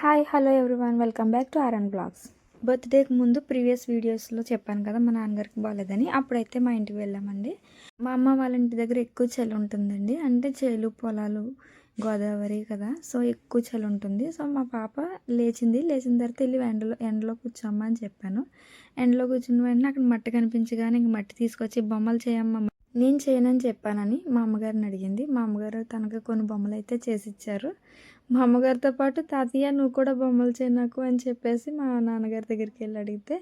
Hi hello everyone welcome back to RN blogs బర్త్డేకి ముందు previous వీడియోస్లో చెప్పాను కదా మా నాన్నగారికి బాగాలేదని అప్పుడైతే మా ఇంటికి వెళ్ళామండి. మా అమ్మ వాళ్ళ ఇంటి దగ్గర ఎక్కువ చలి ఉంటుందండి. అంటే చేలు పొలాలు గోదావరి కదా. సో ఎక్కువ చలి ఉంటుంది. సో మా పాప లేచింది. లేచిన తర్వాత వెళ్ళి ఎండలో ఎండలో కూర్చోమ్మా అని చెప్పాను. ఎండలో కూర్చున్న వెంటనే అక్కడ మట్టి కనిపించగానే ఇంక మట్టి తీసుకొచ్చి బొమ్మలు చేయమ్మా నేను చేయనని చెప్పానని మా అమ్మగారిని అడిగింది. మా అమ్మగారు తనకు కొన్ని బొమ్మలు అయితే చేసి ఇచ్చారు. మా అమ్మగారితో పాటు తాతయ్య నువ్వు కూడా బొమ్మలు చేయి నాకు అని చెప్పేసి మా నాన్నగారి దగ్గరికి వెళ్ళి అడిగితే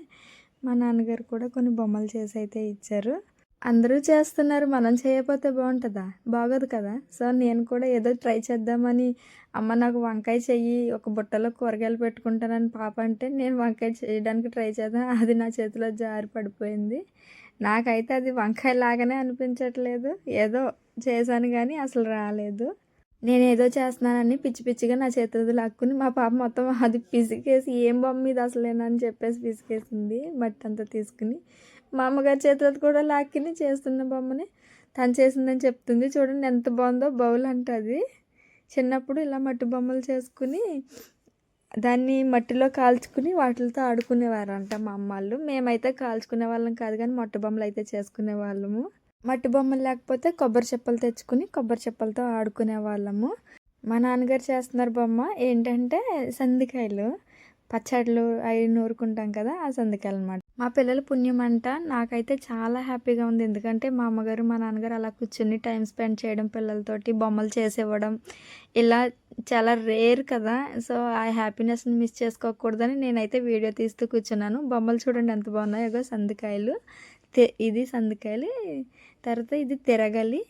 మా నాన్నగారు కూడా కొన్ని బొమ్మలు చేసి అయితే ఇచ్చారు. అందరూ చేస్తున్నారు మనం చేయకపోతే బాగుంటుందా? బాగోదు కదా. సో నేను కూడా ఏదో ట్రై చేద్దామని అమ్మ నాకు వంకాయ చెయ్యి ఒక బుట్టలో కూరగాయలు పెట్టుకుంటానని పాప అంటే నేను వంకాయ చేయడానికి ట్రై చేద్దాం. అది నా చేతిలో జారి పడిపోయింది. నాకైతే అది వంకాయ లాగానే అనిపించట్లేదు. ఏదో చేశాను కానీ అసలు రాలేదు. నేను ఏదో చేస్తున్నానని పిచ్చి పిచ్చిగా నా చేతులు లాక్కుని మా పాప మొత్తం అది పిసికేసి ఏం బొమ్మ ఇది అసలేనని చెప్పేసి పిసికేసింది మట్టి అంతా తీసుకుని. మా అమ్మగారి చేతులతో కూడా లాక్కిని చేస్తున్న బొమ్మని తను చేసిందని చెప్తుంది. చూడండి ఎంత బాగుందో బౌల్ అంట అది. చిన్నప్పుడు ఇలా మట్టి బొమ్మలు చేసుకుని దాన్ని మట్టిలో కాల్చుకుని వాటితో ఆడుకునేవారంట మా అమ్మాళ్ళు మేమైతే కాల్చుకునే వాళ్ళం కాదు కానీ మట్టి బొమ్మలు అయితే చేసుకునే వాళ్ళము మట్టి బొమ్మలు లేకపోతే కొబ్బరి చెప్పలు తెచ్చుకుని కొబ్బరి చెప్పలతో ఆడుకునే వాళ్ళము. మా నాన్నగారు చేస్తున్నారు బొమ్మ. ఏంటంటే సందికాయలు. పచ్చళ్ళు అవి నూరుకుంటాం కదా ఆ సందికాయలు అనమాట మా పిల్లల పుణ్యం అంట నాకైతే చాలా హ్యాపీగా ఉంది. ఎందుకంటే మా అమ్మగారు మా నాన్నగారు అలా కూర్చుని టైం స్పెండ్ చేయడం పిల్లలతోటి బొమ్మలు చేసేవ్వడం ఇలా చాలా రేర్ కదా. సో ఆ హ్యాపీనెస్ని మిస్ చేసుకోకూడదని నేనైతే వీడియో తీస్తూ కూర్చున్నాను. బొమ్మలు చూడండి ఎంత బాగున్నాయో సందికాయలు. ఇది సందికాయలు తర్వాత ఇది తిరగలి.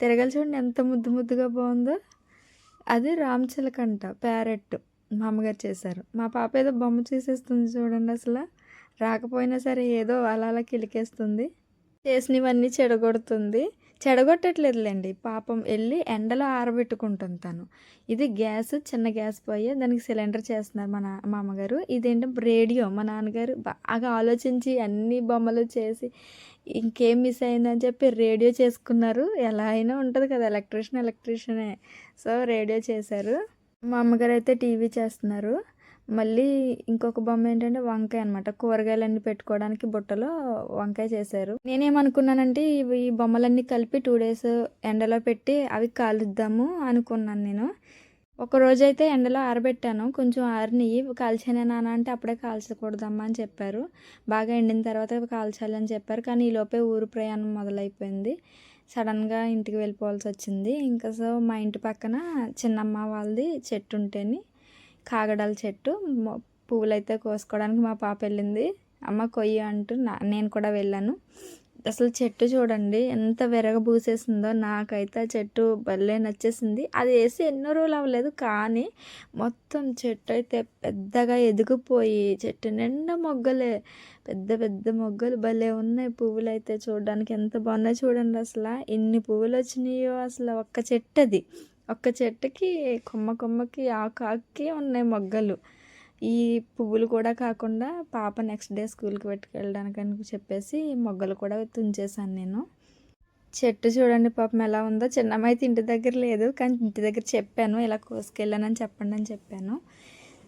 తిరగలి చూడండి ఎంత ముద్దు ముద్దుగా బాగుందో. అది రామచిలకంట ప్యారెట్ మా అమ్మగారు చేశారు. మా పాప ఏదో బొమ్మ చేసేస్తుంది చూడండి అసలు. రాకపోయినా సరే ఏదో అలా అలా కిలికేస్తుంది. చేసినవన్నీ చెడగొడుతుంది. చెడగొట్టట్లేదులేండి. పాపం వెళ్ళి ఎండలో ఆరబెట్టుకుంటుంది తను. ఇది గ్యాస్ చిన్న గ్యాస్ పోయి దానికి సిలిండర్ చేస్తున్నారు మా నా మా అమ్మగారు. ఇదేంటి రేడియో? మా నాన్నగారు బాగా ఆలోచించి అన్ని బొమ్మలు చేసి ఇంకేం మిస్ అయిందని చెప్పి రేడియో చేసుకున్నారు. ఎలా అయినా ఉంటుంది కదా ఎలక్ట్రీషియన్ ఎలక్ట్రీషియనే. సో రేడియో చేశారు. మా అమ్మగారు అయితే టీవీ చేస్తున్నారు. మళ్ళీ ఇంకొక బొమ్మ ఏంటంటే వంకాయ అనమాట కూరగాయలన్నీ పెట్టుకోవడానికి బుట్టలో వంకాయ చేశారు. నేనేమనుకున్నానంటే ఇవి ఈ బొమ్మలన్నీ కలిపి టూ డేస్ ఎండలో పెట్టి అవి కాలుద్దాము అనుకున్నాను నేను. ఒక రోజైతే ఎండలో ఆరబెట్టాను. కొంచెం ఆరినవి కాల్చానే నాన్న అంటే అప్పుడే కాల్చకూడదమ్మా అని చెప్పారు. బాగా ఎండిన తర్వాత కాల్చాలి అని చెప్పారు. కానీ ఈలోపే ఊరు ప్రయాణం మొదలైపోయింది. సడన్గా ఇంటికి వెళ్ళిపోవాల్సి వచ్చింది. ఇంకా సో మా ఇంటి పక్కన చిన్నమ్మ వాళ్ళది చెట్టు ఉంటేని కాగడాల చెట్టు పువ్వులు అయితే కోసుకోవడానికి మా పాప వెళ్ళింది. అమ్మ కొయ్యి అంటూ నా నేను కూడా వెళ్ళాను. అసలు చెట్టు చూడండి ఎంత విరగబూసేసిందో నాకైతే ఆ చెట్టు భలే నచ్చేసింది. అది వేసి ఎన్నో రోజులు అవ్వలేదు కానీ మొత్తం చెట్టు అయితే పెద్దగా ఎదిగిపోయి చెట్టు నిండా మొగ్గలే. పెద్ద పెద్ద మొగ్గలు భలే ఉన్నాయి పువ్వులు అయితే చూడడానికి. ఎంత బాగున్నాయి చూడండి అసలు. ఎన్ని పువ్వులు వచ్చినాయో అసలు ఒక్క చెట్టు అది ఒక్క చెట్టుకి కొమ్మ కొమ్మకి ఆకు ఆకుకి ఉన్నాయి మొగ్గలు. ఈ పువ్వులు కూడా కాకుండా పాప నెక్స్ట్ డే స్కూల్కి పెట్టుకెళ్ళడానికి అని చెప్పేసి మొగ్గలు కూడా తుంచేసాను నేను. చెట్టు చూడండి పాపం ఎలా ఉందో. చిన్నమ్మ అయితే ఇంటి దగ్గర లేదు కానీ ఇంటి దగ్గర చెప్పాను ఇలా కోసుకెళ్ళానని చెప్పండి అని చెప్పాను.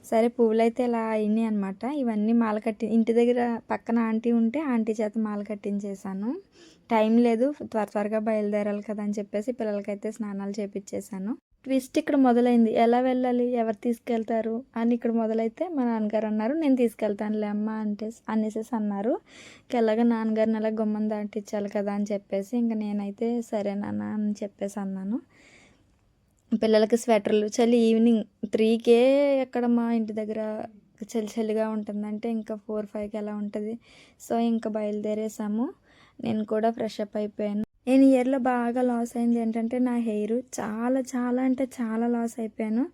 సరే పువ్వులు అయితే ఇలా అయినాయి అనమాట ఇవన్నీ మాల కట్టి ఇంటి దగ్గర పక్కన ఆంటీ ఉంటే ఆంటీ చేత మాల కట్టించేసాను టైం లేదు త్వర త్వరగా బయలుదేరాలి కదా అని చెప్పేసి పిల్లలకైతే స్నానాలు చేపించేశాను ట్విస్ట్ ఇక్కడ మొదలైంది. ఎలా వెళ్ళాలి? ఎవరు తీసుకెళ్తారు? అని ఇక్కడ మొదలైతే మా నాన్నగారు అన్నారు. నేను తీసుకెళ్తానులే అమ్మ అంటే అనేసేసి అన్నారు. ఎలాగ నాన్నగారిని అలా గుమ్మం దాటించాలి కదా అని చెప్పేసి ఇంకా నేనైతే సరే నాన్న అని చెప్పేసి అన్నాను. పిల్లలకి స్వెటర్లు చలి ఈవినింగ్ త్రీకే ఎక్కడ మా ఇంటి దగ్గర చలి చలిగా ఉంటుందంటే ఇంకా ఫోర్ ఫైవ్కి ఎలా ఉంటుంది. సో ఇంకా బయలుదేరేసాము. నేను కూడా ఫ్రెష్ అప్ అయిపోయాను. నేను ఇయర్లో బాగా లాస్ అయింది ఏంటంటే నా హెయిర్ చాలా చాలా అంటే చాలా లాస్ అయిపోయాను.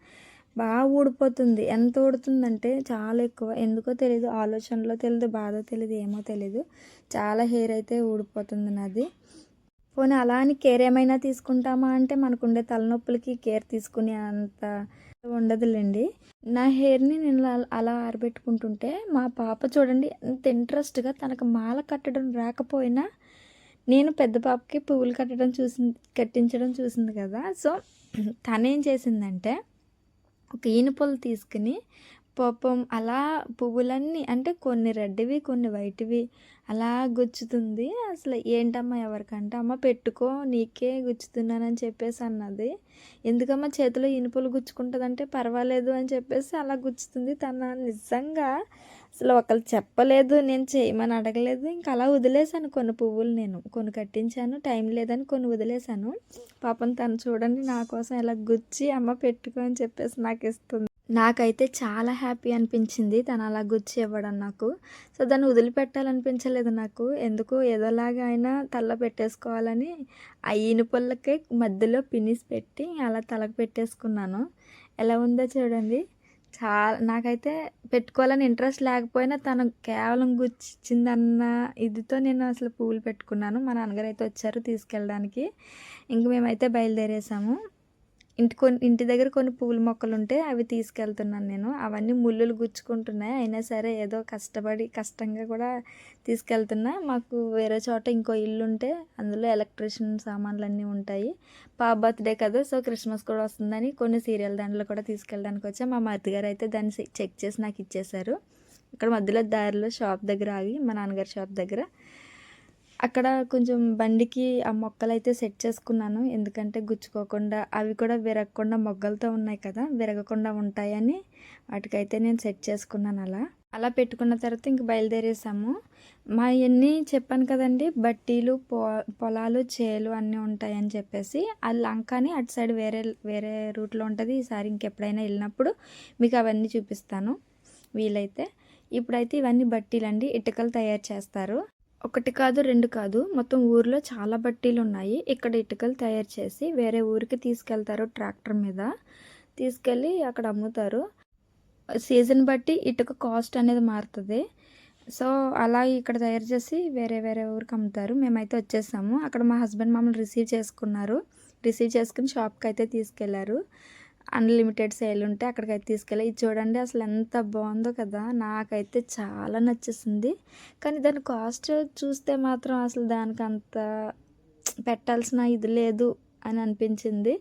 బాగా ఊడిపోతుంది. ఎంత ఊడుతుందంటే చాలా ఎక్కువ. ఎందుకో తెలియదు ఆలోచనలో తెలియదు బాధ తెలియదు ఏమో తెలియదు చాలా హెయిర్ అయితే ఊడిపోతుంది నాది. పోనీ అలా అని కేర్ ఏమైనా తీసుకుంటామా అంటే మనకుండే తలనొప్పులకి కేర్ తీసుకునే అంత ఉండదులేండి. నా హెయిర్ని నేను అలా ఆరబెట్టుకుంటుంటే మా పాప చూడండి ఎంత ఇంట్రెస్ట్గా తనకు మాల కట్టడం రాకపోయినా నేను పెద్ద పాపకి పువ్వులు కట్టడం చూసింది కట్టించడం చూసింది కదా. సో తనేం చేసిందంటే ఒక ఈనుపొలు తీసుకుని పాపం అలా పువ్వులన్నీ అంటే కొన్ని రెడ్డివి కొన్ని వైట్వి అలా గుచ్చుతుంది. అసలు ఏంటమ్మా ఎవరికంటే అమ్మ పెట్టుకో నీకే గుచ్చుతున్నానని చెప్పేసి అన్నది. ఎందుకమ్మా చేతిలో ఇనుపులు గుచ్చుకుంటుందంటే పర్వాలేదు అని చెప్పేసి అలా గుచ్చుతుంది. తన నిజంగా అసలు ఒకళ్ళు చెప్పలేదు నేను చేయమని అడగలేదు ఇంకా అలా వదిలేశాను కొన్ని పువ్వులు నేను. కొన్ని కట్టించాను టైం లేదని కొన్ని వదిలేశాను. పాపం తను చూడండి నా కోసం ఇలా గుచ్చి అమ్మ పెట్టుకో అని చెప్పేసి నాకు ఇస్తుంది. నాకైతే చాలా హ్యాపీ అనిపించింది తను అలా గుచ్చి ఇవ్వడం నాకు. సో దాన్ని వదిలిపెట్టాలనిపించలేదు నాకు. ఎందుకు? ఏదోలాగా అయినా తల పెట్టేసుకోవాలని ఆ ఈనుపళ్ళకి మధ్యలో పినిస్ పెట్టి అలా తలకు పెట్టేసుకున్నాను. ఎలా ఉందో చూడండి. చాలా నాకైతే పెట్టుకోవాలని ఇంట్రెస్ట్ లేకపోయినా తను కేవలం గుచ్చిందన్న ఇదితో నేను అసలు పూలు పెట్టుకున్నాను. మా నాన్నగారు అయితే వచ్చారు తీసుకెళ్ళడానికి. ఇంక మేమైతే బయలుదేరేసాము. ఇంటి కొన్ని ఇంటి దగ్గర కొన్ని పూల మొక్కలు ఉంటే అవి తీసుకెళ్తున్నాను నేను. అవన్నీ ముళ్ళులు గుచ్చుకుంటున్నాయి. అయినా సరే ఏదో కష్టపడి కష్టంగా కూడా తీసుకెళ్తున్నా. మాకు వేరే చోట ఇంకో ఇల్లు ఉంటే అందులో ఎలక్ట్రిషియన్ సామాన్లు అన్నీ ఉంటాయి. పా బర్త్డే కదా సో క్రిస్మస్ కూడా వస్తుందని కొన్ని సీరియల్ దాంట్లో కూడా తీసుకెళ్ళడానికి వచ్చా. మా మరిది అయితే దాన్ని చెక్ చేసి నాకు ఇచ్చేశారు ఇక్కడ మధ్యలో దారిలో షాప్ దగ్గర ఆగి మా నాన్నగారి షాప్ దగ్గర అక్కడ కొంచెం బండికి ఆ మొక్కలు అయితే సెట్ చేసుకున్నాను. ఎందుకంటే గుచ్చుకోకుండా అవి కూడా విరగకుండా మొగ్గలతో ఉన్నాయి కదా విరగకుండా ఉంటాయని వాటికైతే నేను సెట్ చేసుకున్నాను అలా. అలా పెట్టుకున్న తర్వాత ఇంక బయలుదేరేసాము. మా ఇవన్నీ చెప్పాను కదండి బట్టీలు పొ పొలాలు చేలు అన్నీ ఉంటాయని చెప్పేసి ఆ లంకని అటు సైడ్ వేరే వేరే రూట్లో ఉంటుంది. ఈసారి ఇంకెప్పుడైనా వెళ్ళినప్పుడు మీకు అవన్నీ చూపిస్తాను వీలైతే. ఇప్పుడైతే ఇవన్నీ బట్టీలండి ఇటుకలు తయారు చేస్తారు. ఒకటి కాదు రెండు కాదు. మొత్తం ఊర్లో చాలా బట్టీలు ఉన్నాయి ఇక్కడ ఇటుకలు తయారు చేసి వేరే ఊరికి తీసుకెళ్తారు ట్రాక్టర్ మీద. తీసుకెళ్ళి అక్కడ అమ్ముతారు. సీజన్ బట్టి ఇటుక కాస్ట్ అనేది మారుతుంది. సో అలా ఇక్కడ తయారు చేసి వేరే వేరే ఊరికి అమ్ముతారు. మేమైతే వచ్చేసాము. అక్కడ మా హస్బెండ్ మమ్మల్ని రిసీవ్ చేసుకున్నారు. రిసీవ్ చేసుకుని షాప్కి అయితే తీసుకెళ్ళారు. అన్లిమిటెడ్ సేల్ ఉంటే అక్కడికైతే తీసుకెళ్ళి ఇది చూడండి అసలు ఎంత బాగుందో కదా నాకైతే చాలా నచ్చేసింది. కానీ దాని కాస్ట్ చూస్తే మాత్రం అసలు దానికి అంత పెట్టాల్సిన ఇది లేదు అని అనిపించింది.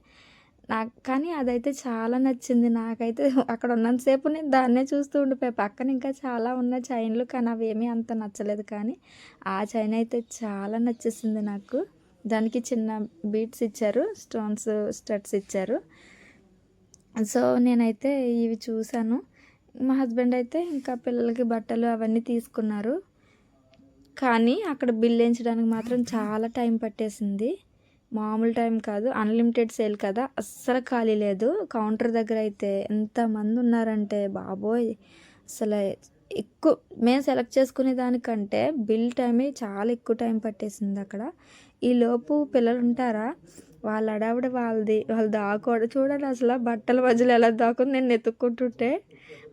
నాకు కానీ అదైతే చాలా నచ్చింది. నాకైతే అక్కడ ఉన్నంతసేపు నేను దాన్నే చూస్తూ ఉండిపోయి. పక్కన ఇంకా చాలా ఉన్న చైన్లు కానీ అవి ఏమీ అంత నచ్చలేదు. కానీ ఆ చైన్ అయితే చాలా నచ్చేసింది నాకు. దానికి చిన్న బీట్స్ ఇచ్చారు స్టోన్స్ స్టడ్స్ ఇచ్చారు. సో నేనైతే ఇవి చూశాను. మా హస్బెండ్ అయితే ఇంకా పిల్లలకి బట్టలు అవన్నీ తీసుకున్నారు. కానీ అక్కడ బిల్ వేయించడానికి మాత్రం చాలా టైం పట్టేసింది. మామూలు టైం కాదు అన్లిమిటెడ్ సేల్ కదా. అస్సలు ఖాళీ లేదు. కౌంటర్ దగ్గర అయితే ఎంతమంది ఉన్నారంటే బాబోయ్! అసలు ఎక్కువ మేము సెలెక్ట్ చేసుకునే దానికంటే బిల్ టైమే చాలా ఎక్కువ టైం పట్టేసింది అక్కడ. ఈలోపు పిల్లలు ఉంటారా? వాళ్ళ అడావిడ వాళ్ళది వాళ్ళు దాకోవడం చూడండి అసలు బట్టల మధ్యలో ఎలా దాకుని నేను ఎత్తుక్కుంటుంటే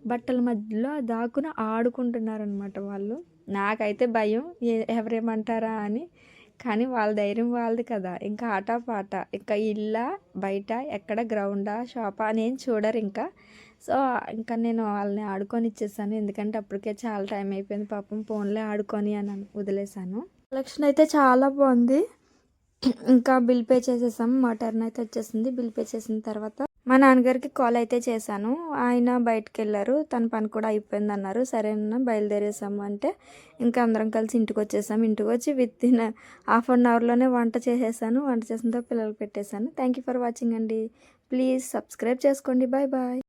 బట్టల మధ్యలో దాక్కుని ఆడుకుంటున్నారనమాట వాళ్ళు. నాకైతే భయం ఎవరేమంటారా అని. కానీ వాళ్ళ ధైర్యం వాళ్ళది కదా. ఇంకా ఆట పాట ఇంకా ఇళ్ళ బయట ఎక్కడ గ్రౌండా షాపా అని ఏం చూడరు ఇంకా. సో ఇంకా నేను వాళ్ళని ఆడుకొని ఇచ్చేసాను. ఎందుకంటే అప్పటికే చాలా టైం అయిపోయింది. పాపం ఫోన్లే ఆడుకొని అని వదిలేసాను. కలెక్షన్ అయితే చాలా బాగుంది. ఇంకా బిల్ పే చేసేసాం మా టర్న్ అయితే వచ్చేసింది. బిల్ పే చేసిన తర్వాత మా నాన్నగారికి కాల్ అయితే చేశాను. ఆయన బయటకు వెళ్ళారు తన పని కూడా అయిపోయింది అన్నారు సరే అన్న బయలుదేరేసాము అంటే ఇంకా అందరం కలిసి ఇంటికి వచ్చేసాము. ఇంటికి వచ్చి విత్ ఇన్ హాఫ్ అన్ అవర్లోనే వంట చేసేసాను. వంట చేసిన పిల్లలు పెట్టేశాను. థ్యాంక్ యూ ఫర్ వాచింగ్ అండి. ప్లీజ్ సబ్స్క్రైబ్ చేసుకోండి. Bye bye